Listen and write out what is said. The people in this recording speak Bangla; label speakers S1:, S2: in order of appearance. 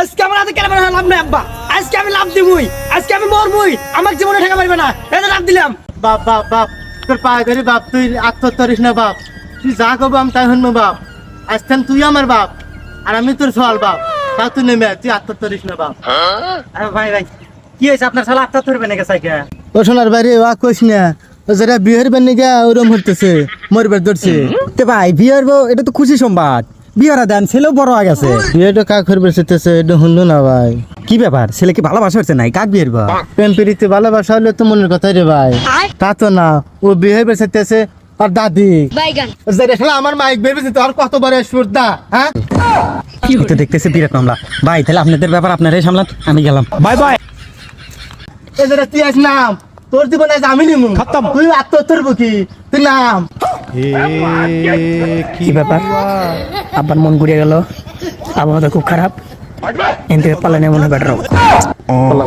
S1: আজকে আমার হাতে কেন লাভ নাই আব্বা। আজকে আমি লাভ দিবই। আজকে আমি মরবই। আমার জীবনে ঠেকা মারবে না। এটা লাভ দিলাম।
S2: বাপ বাপ বাপ। তোর পায়ে ধরে বাপ তুই আত্মহত্যা না বাপ। তুই যা করব আমি তাই শুনব বাপ। আজকাল তুই আমার বাপ আর আমি তোর সওয়াল বাপ। তা তুই নেমে তুই আত্মহত্যা করিস না বাপ।
S1: আরে ভাই ভাই কি হয়েছে? আপনার শালা আত্মা ধরবে নাকি সাইকে
S2: ও সোনার বাইরে ওয়া কইস না। ও যারা বিয়ের বানি ওরম হতেছে মরবার ধরছে।
S3: তে ভাই বিয়ের বউ এটা তো খুশি সংবাদ। বিয়েরা দেন ছেলেও বড় হয়ে গেছে।
S2: বিয়েটা কাক করবে সেতেছে এটা শুনলো না ভাই।
S3: কি ব্যাপার? ছেলেকে ভালোবাসা হচ্ছে নাই? কাক বিয়ের বা?
S2: প্রেম প্রীতি ভালোবাসা হলে তো মনের কথা রে ভাই। তা তো না। ও বিয়ে বেসেতেছে আর দাদি।
S4: বাইগান।
S2: শালা আমার মাইক তোর কত বড় সুরদা হ্যাঁ?
S3: তো দেখতেছি বিরাট মামলা? ভাই তাহলে আপনাদের ব্যাপার আপনারাই সামলান আমি গেলাম। Bye bye.
S2: এ যারা তুই আস নাম। তোর জীবনে আমি নিমু। তুই আত্মহত্যা করব কি তুই নাম।
S5: কি ব্যাপার? আব্বার মন ঘুরে গেল। আবহাওয়া খুব খারাপ। এন থেকে পালানে মনে হয় বেটার
S4: পালা